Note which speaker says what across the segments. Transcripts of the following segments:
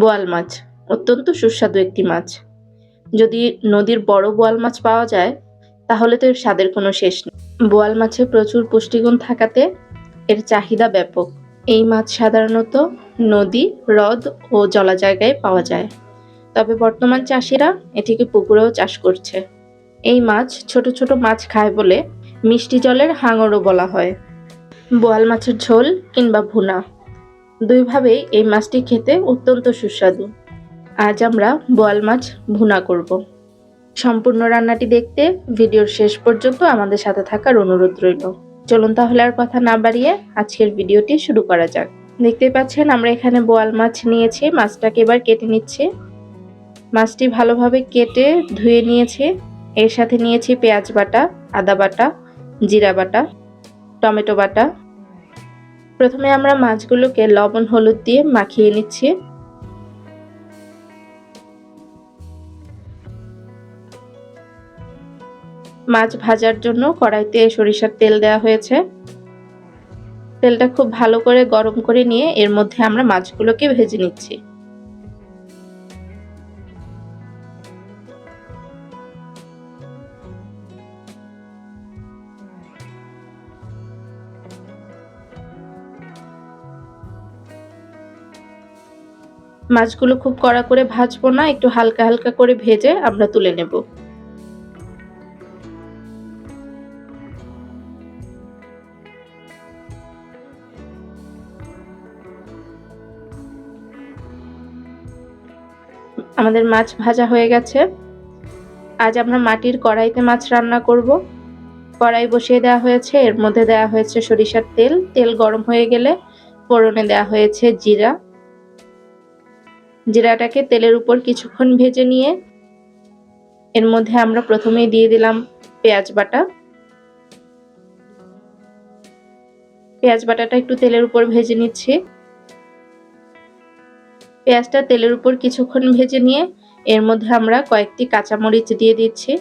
Speaker 1: বোয়াল মাছ, অত্যন্ত সুস্বাদু একটি মাছ। যদি নদীর বড় বোয়াল মাছ পাওয়া যায়, তাহলে তো এর স্বাদের কোনো শেষ নেই। বোয়াল মাছে প্রচুর পুষ্টিগুণ থাকাতে এর চাহিদা ব্যাপক। এই মাছ সাধারণত নদী, হ্রদ ও জলা জায়গায় পাওয়া যায়। তবে বর্তমান চাষিরা এটিকে পুকুরেও চাষ করছে। এই মাছ ছোট ছোট মাছ খায় বলে মিষ্টি জলের হাঙরও বলা হয়। বোয়াল মাছের ঝোল কিংবা ভুনা। দুইভাবেই এই মাছটি খেতে অত্যন্ত সুস্বাদু। আজ আমরা বোয়াল মাছ ভুনা করব। সম্পূর্ণ রান্নাটি দেখতে ভিডিওর শেষ পর্যন্ত আমাদের সাথে থাকার অনুরোধ রইল। চলুন তাহলে আর কথা না বাড়িয়ে আজকের ভিডিওটি শুরু করা যাক। দেখতেই পাচ্ছেন, আমরা এখানে বোয়াল মাছ নিয়েছি, মাছটাকে এবার কেটে নিচ্ছি। মাছটি ভালোভাবে কেটে ধুয়ে নিয়েছে। এর সাথে নিয়েছি পেঁয়াজ বাটা, আদা বাটা, জিরা বাটা, টমেটো বাটা প্রথমে আমরা মাছগুলোকে লবণ, হলুদ দিয়ে মাখিয়ে নিচ্ছি। মাছ ভাজার জন্য কড়াইতে সরিষার তেল দেওয়া হয়েছে। তেলটা খুব ভালো করে গরম করে নিয়ে এর মধ্যে আমরা মাছগুলোকে ভেজে নিচ্ছি। মাছগুলো খুব কড়া করে ভাজবো না, একটু হালকা হালকা করে ভেজে আমরা তুলে নেব। আমাদের মাছ ভাজা হয়ে গেছে। আজ আমরা মাটির কড়াইতে মাছ রান্না করব। কড়াই বসিয়ে দেওয়া হয়েছে, এর মধ্যে দেওয়া হয়েছে সরিষার তেল। তেল গরম হয়ে গেলে ফোড়নে দেওয়া হয়েছে জিরা। জিরাটাকে তেলের উপর কিছুক্ষণ ভেজে নিয়ে এর মধ্যে আমরা প্রথমেই দিয়ে দিলাম পেঁয়াজ বাটা। পেঁয়াজ বাটাটা একটু তেলের উপর ভেজে নিচ্ছি। পেঁয়াজটা তেলের উপর কিছুক্ষণ ভেজে নিয়ে এর মধ্যে আমরা কয়েকটি কাঁচামরিচ দিয়ে দিচ্ছি।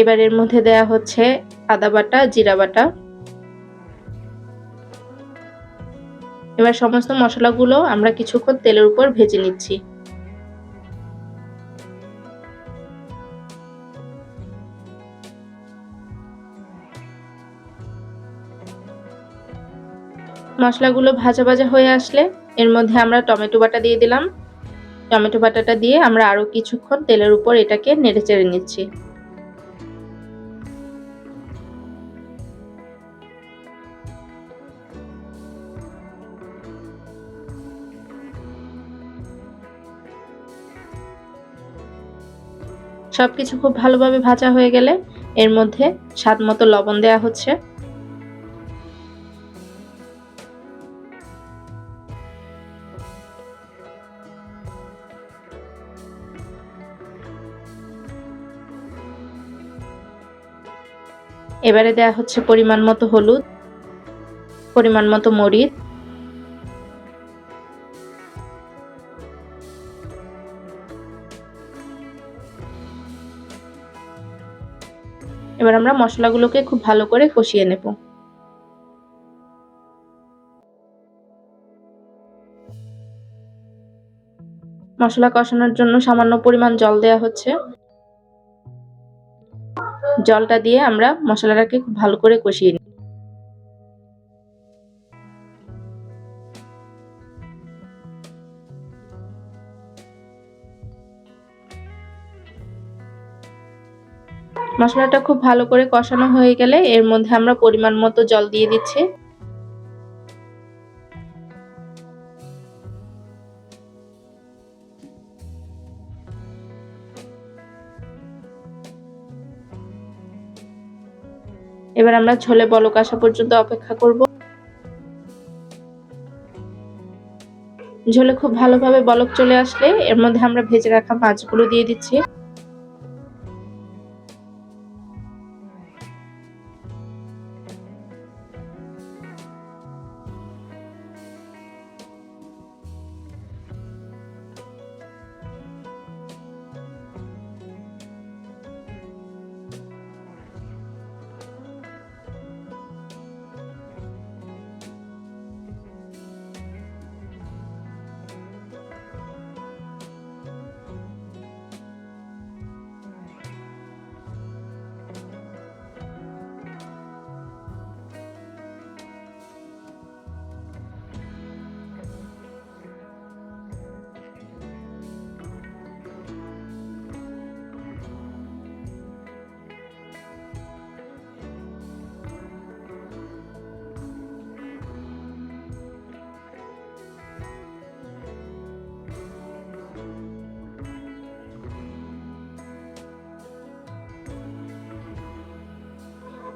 Speaker 1: এবার এর মধ্যে দেয়া হচ্ছে আদা বাটা, জিরা বাটা। এবার সমস্ত মশলাগুলো আমরা কিছুক্ষণ তেলের উপর ভেজে নিচ্ছি। মশলাগুলো ভাজা ভাজা হয়ে আসলে এর মধ্যে আমরা টমেটো বাটা দিয়ে দিলাম। টমেটো বাটাটা দিয়ে আমরা আরও কিছুক্ষণ তেলের উপর এটাকে নেড়ে চেড়ে নিচ্ছি। সব কিছু খুব ভালোভাবে ভাজা হয়ে গেলে এর মধ্যে স্বাদ মতো লবণ দেওয়া হচ্ছে। এবারে দেয়া হচ্ছে পরিমাণ মতো হলুদ, পরিমাণ মতো মরিচ এবার আমরা মশলাগুলোকে খুব ভালো করে কষিয়ে নেব। মশলা কষানোর জন্য সামান্য পরিমাণ জল দেয়া হচ্ছে। জলটা দিয়ে আমরা মশলাটাকে খুব ভালো করে কষিয়ে মশলাটা খুব ভালো করে কষানো হয়ে গেলে এর মধ্যে আমরা পরিমাণ মতো জল দিয়ে দিচ্ছি। এবার আমরা ঝোলে বলক আসা পর্যন্ত অপেক্ষা করব। ঝোলে খুব ভালোভাবে বলক চলে আসলে এর মধ্যে আমরা ভেজে রাখা মাছগুলো দিয়ে দিচ্ছি।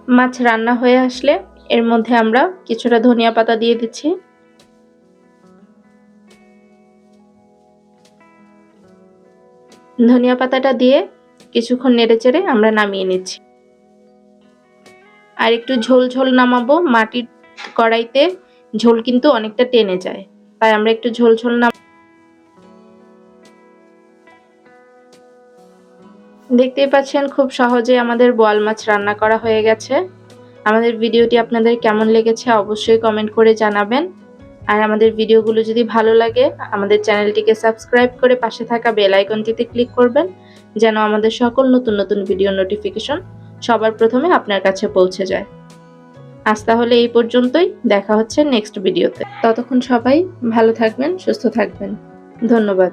Speaker 1: মাছ রান্না হয়ে আসলে এর মধ্যে আমরা কিছুটা ধনিয়া পাতা দিয়ে দিচ্ছি। ধনিয়া পাতাটা দিয়ে কিছুক্ষণ নেড়েচেড়ে আমরা নামিয়ে নিচ্ছি। আর একটু ঝোল ঝোল নামাবো, মাটির কড়াইতে ঝোল কিন্তু অনেকটা টেনে যায়। তাই আমরা একটু ঝোল ঝোল নাম দেখতেই পাচ্ছেন, খুব সহজে আমাদের বোয়াল মাছ রান্না করা হয়ে গেছে। আমাদের ভিডিওটি আপনাদের কেমন লেগেছে অবশ্যই কমেন্ট করে জানাবেন। আর আমাদের ভিডিওগুলো যদি ভালো লাগে, আমাদের চ্যানেলটিকে সাবস্ক্রাইব করে পাশে থাকা বেল আইকনটিতে ক্লিক করবেন, যেন আমাদের সকল নতুন নতুন ভিডিও নোটিফিকেশন সবার প্রথমে আপনার কাছে পৌঁছে যায়। আজ তাহলে এই পর্যন্তই, দেখা হচ্ছে নেক্সট ভিডিওতে ততক্ষণ সবাই ভালো থাকবেন, সুস্থ থাকবেন। ধন্যবাদ।